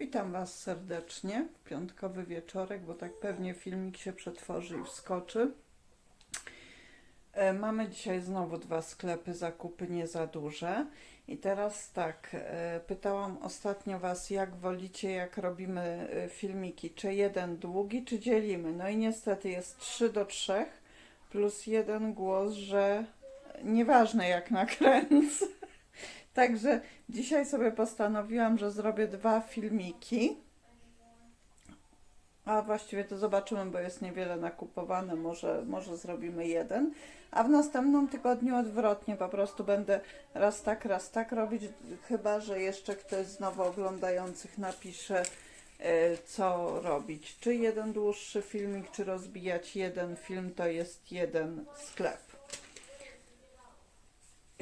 Witam Was serdecznie w piątkowy wieczorek, bo tak pewnie filmik się przetworzy i wskoczy. E, Mamy dzisiaj znowu dwa sklepy, zakupy nie za duże. I teraz tak, e, pytałam ostatnio Was, jak wolicie, jak robimy e, filmiki, czy jeden długi, czy dzielimy. No i niestety jest 3 do 3 plus jeden głos, że nieważne jak nakręcę. Także dzisiaj sobie postanowiłam, że zrobię dwa filmiki. A właściwie to zobaczymy, bo jest niewiele nakupowane. Może, może zrobimy jeden. A w następnym tygodniu odwrotnie. Po prostu będę raz tak, raz tak robić. Chyba, że jeszcze ktoś z nowo oglądających napisze, e, co robić. Czy jeden dłuższy filmik, czy rozbijać jeden film, to jest jeden sklep.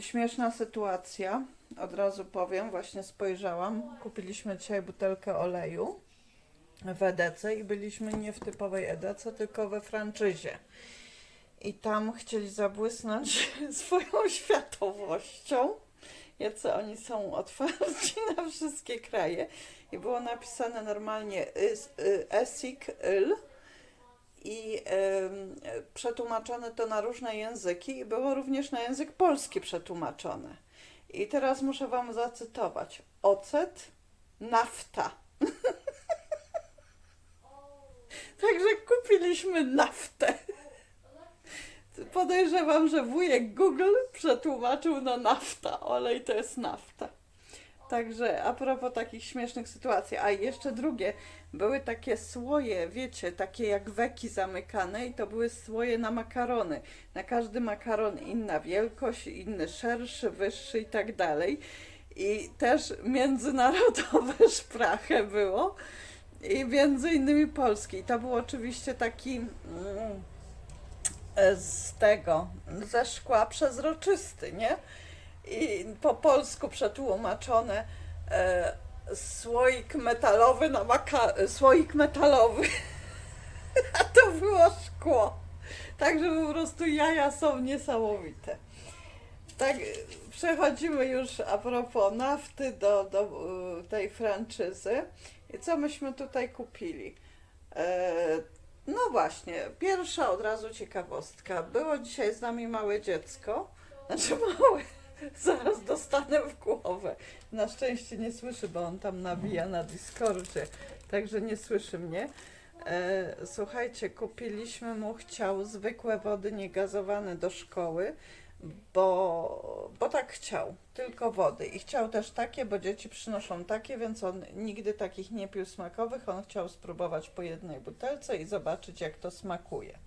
Śmieszna sytuacja. Od razu powiem, właśnie spojrzałam. Kupiliśmy dzisiaj butelkę oleju w EDC i byliśmy nie w typowej EDC, tylko we franczyzie. I tam chcieli zabłysnąć swoją światowością, jacy oni są otwarci na wszystkie kraje. I było napisane normalnie y, Esik Il i przetłumaczone to na różne języki i było również na język polski przetłumaczone. I teraz muszę Wam zacytować. Ocet, nafta. Także kupiliśmy naftę. Podejrzewam, że wujek Google przetłumaczył na nafta. Olej to jest nafta. Także a propos takich śmiesznych sytuacji. A jeszcze drugie, były takie słoje, wiecie, takie jak weki zamykane i to były słoje na makarony. Na każdy makaron inna wielkość, inny szerszy, wyższy i tak dalej. I też międzynarodowe szprachę było i między innymi polski. I to był oczywiście taki mm, e, z tego, ze szkła przezroczysty, nie? I po polsku przetłumaczone e, słoik metalowy na maka... słoik metalowy, a to było szkło. Także po prostu jaja są niesamowite. Tak, przechodzimy już a propos nafty do, do e, tej franczyzy. I co myśmy tutaj kupili? E, no właśnie, pierwsza od razu ciekawostka. Było dzisiaj z nami małe dziecko. Znaczy małe, zaraz dostanę w głowę. Na szczęście nie słyszy, bo on tam nabija na Discordzie, także nie słyszy mnie. E, słuchajcie, kupiliśmy mu, chciał zwykłe wody niegazowane do szkoły, bo, bo tak chciał, tylko wody. I chciał też takie, bo dzieci przynoszą takie, więc on nigdy takich nie pił smakowych. On chciał spróbować po jednej butelce i zobaczyć, jak to smakuje.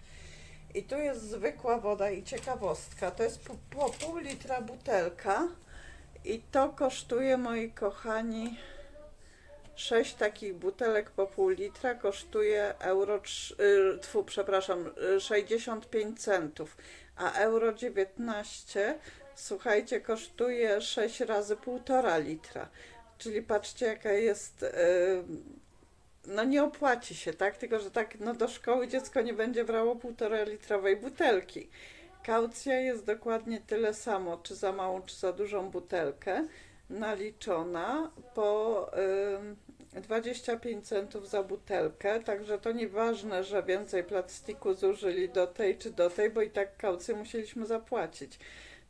I tu jest zwykła woda i ciekawostka. To jest po, po pół litra butelka i to kosztuje, moi kochani, sześć takich butelek po pół litra kosztuje euro, y, tfu, przepraszam, y, 65 centów, a euro 19, słuchajcie, kosztuje 6 razy półtora litra. Czyli patrzcie, jaka jest. Y, No nie opłaci się, tak? Tylko, że tak no do szkoły dziecko nie będzie brało półtora litrowej butelki. Kaucja jest dokładnie tyle samo, czy za małą, czy za dużą butelkę, naliczona po ym, 25 centów za butelkę, także to nieważne, że więcej plastiku zużyli do tej czy do tej, bo i tak kaucję musieliśmy zapłacić.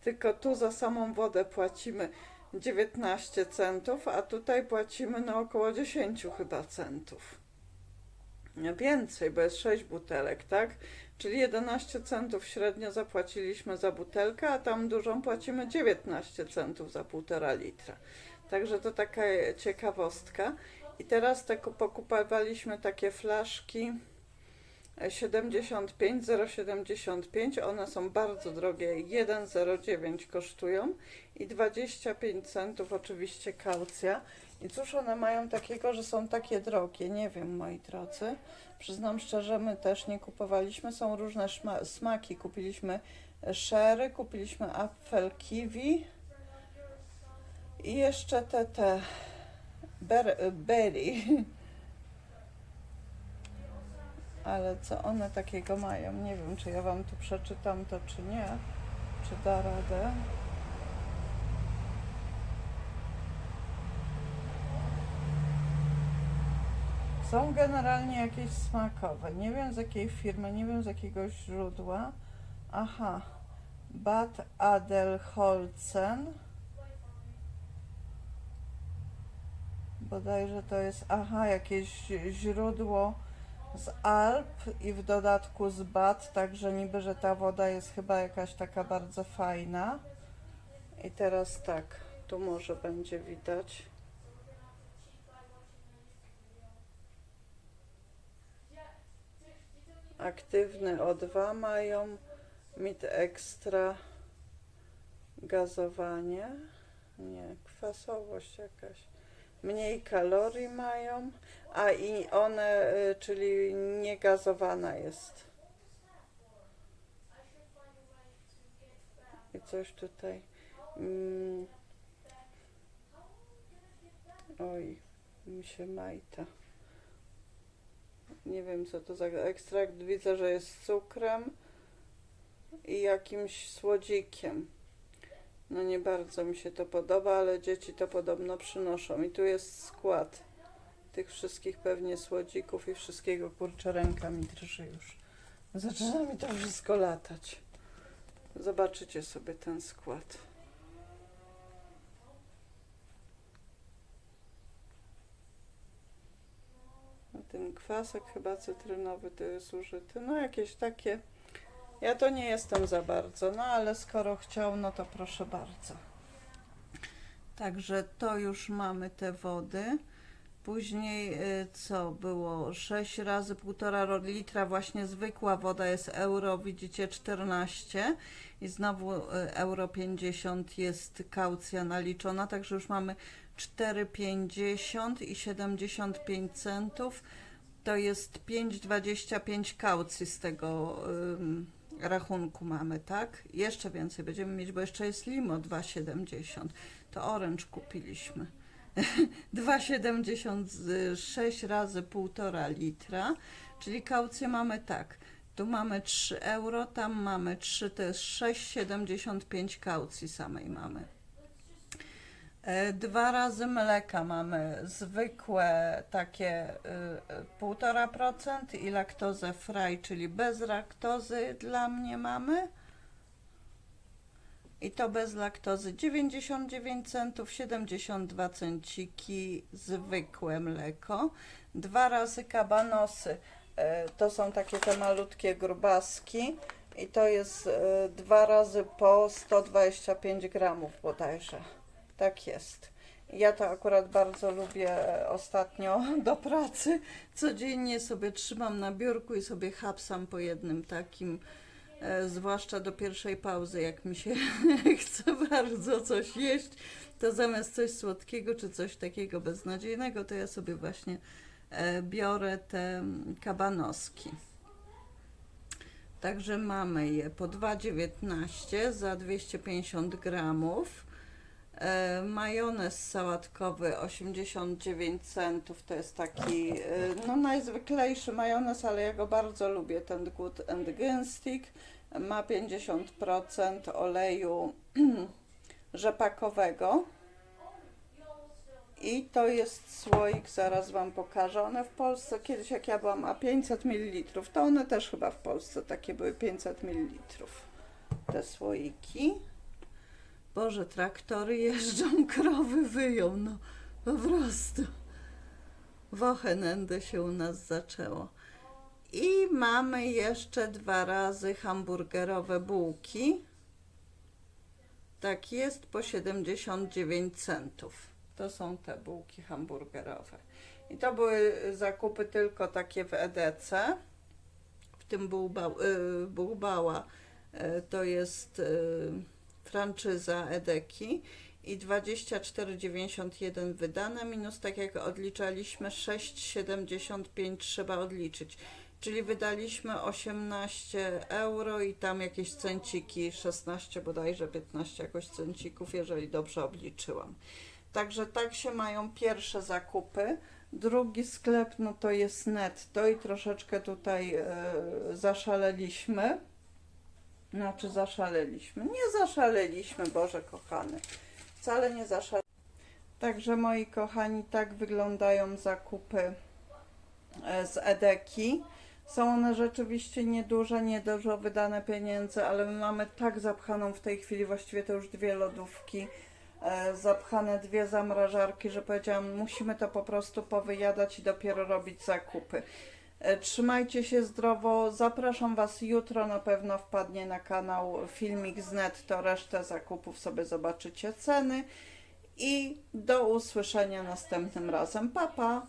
Tylko tu za samą wodę płacimy 19 centów, a tutaj płacimy no około 10 chyba centów. Więcej, bo jest 6 butelek, tak? Czyli 11 centów średnio zapłaciliśmy za butelkę, a tam dużą płacimy 19 centów za półtora litra. Także to taka ciekawostka. I teraz te, pokupowaliśmy takie flaszki 75, 0,75. One są bardzo drogie. 1,09 kosztują i 25 centów oczywiście kaucja. I cóż one mają takiego, że są takie drogie? Nie wiem, moi drodzy. Przyznam szczerze, my też nie kupowaliśmy. Są różne smaki. Kupiliśmy sherry, kupiliśmy apfel kiwi i jeszcze te, te ber- berry. Ale co one takiego mają? Nie wiem, czy ja wam tu przeczytam to, czy nie. Czy da radę? Są generalnie jakieś smakowe. Nie wiem z jakiej firmy, nie wiem z jakiegoś źródła. Aha. Bad Adelholzen. Bodajże to jest, aha, jakieś źródło z Alp i w dodatku z Bad, także niby, że ta woda jest chyba jakaś taka bardzo fajna. I teraz tak, tu może będzie widać. Aktywny O2 mają, mit ekstra gazowanie, nie, kwasowość jakaś. Mniej kalorii mają, a i one, y, czyli niegazowana jest. I coś tutaj. Mm. Oj, mi się majta. Nie wiem co to za ekstrakt. Widzę, że jest cukrem i jakimś słodzikiem. No nie bardzo mi się to podoba, ale dzieci to podobno przynoszą. I tu jest skład tych wszystkich pewnie słodzików i wszystkiego. Kurczę, ręka mi drży już. Zaczyna mi to wszystko latać. Zobaczycie sobie ten skład. No ten kwasek chyba cytrynowy to jest użyty. No jakieś takie. Ja to nie jestem za bardzo, no ale skoro chciał, no to proszę bardzo. Także to już mamy te wody. Później y, co było? 6 razy 1,5 litra właśnie zwykła woda jest euro, widzicie 14 i znowu y, euro 50 jest kaucja naliczona, także już mamy 4,50 i 75 centów. To jest 5,25 kaucji z tego ym, rachunku mamy, tak? Jeszcze więcej będziemy mieć, bo jeszcze jest limo 2,70. To orange kupiliśmy. 2,76 razy 1,5 litra, czyli kaucję mamy tak. Tu mamy 3 euro, tam mamy 3, to jest 6,75 kaucji samej mamy. E, Dwa razy mleka mamy zwykłe takie y, y, 1,5% i laktozę free, czyli bez laktozy dla mnie mamy. I to bez laktozy 99 centów, 72 cenciki, zwykłe mleko. Dwa razy kabanosy, e, to są takie te malutkie grubaski i to jest e, dwa razy po 125 gramów bodajże. Tak jest. Ja to akurat bardzo lubię e, ostatnio do pracy. Codziennie sobie trzymam na biurku i sobie hapsam po jednym takim e, zwłaszcza do pierwszej pauzy, jak mi się chce bardzo coś jeść, to zamiast coś słodkiego czy coś takiego beznadziejnego, to ja sobie właśnie e, biorę te kabanoski. Także mamy je po 2,19 za 250 gramów. E, majonez sałatkowy 89 centów to jest taki e, no najzwyklejszy majonez, ale ja go bardzo lubię, ten Good and. Ma 50% oleju rzepakowego. I to jest słoik, zaraz Wam pokażę. One w Polsce, kiedyś jak ja byłam, a 500 ml, to one też chyba w Polsce takie były 500 ml. Te słoiki. Boże, traktory jeżdżą, krowy wyją, no po prostu. Wochenende się u nas zaczęło. I mamy jeszcze dwa razy hamburgerowe bułki. Tak jest, po 79 centów. To są te bułki hamburgerowe. I to były zakupy tylko takie w EDC. W tym bułba, y, bułbała y, to jest y, franczyza Edeki i 24,91 wydane minus tak jak odliczaliśmy 6,75 trzeba odliczyć. Czyli wydaliśmy 18 euro i tam jakieś cenciki, 16 bodajże 15 jakoś cencików, jeżeli dobrze obliczyłam. Także tak się mają pierwsze zakupy. Drugi sklep no to jest netto i troszeczkę tutaj e, zaszaleliśmy. Znaczy zaszaleliśmy. Nie zaszaleliśmy, Boże kochany. Wcale nie zaszaleliśmy. Także moi kochani, tak wyglądają zakupy e, z Edeki. Są one rzeczywiście nieduże, niedużo wydane pieniędzy, ale my mamy tak zapchaną w tej chwili, właściwie to już dwie lodówki, e, zapchane dwie zamrażarki, że powiedziałam, musimy to po prostu powyjadać i dopiero robić zakupy. E, Trzymajcie się zdrowo. Zapraszam Was jutro. Na pewno wpadnie na kanał filmik z netto. Resztę zakupów sobie zobaczycie ceny. I do usłyszenia następnym razem. Pa, pa!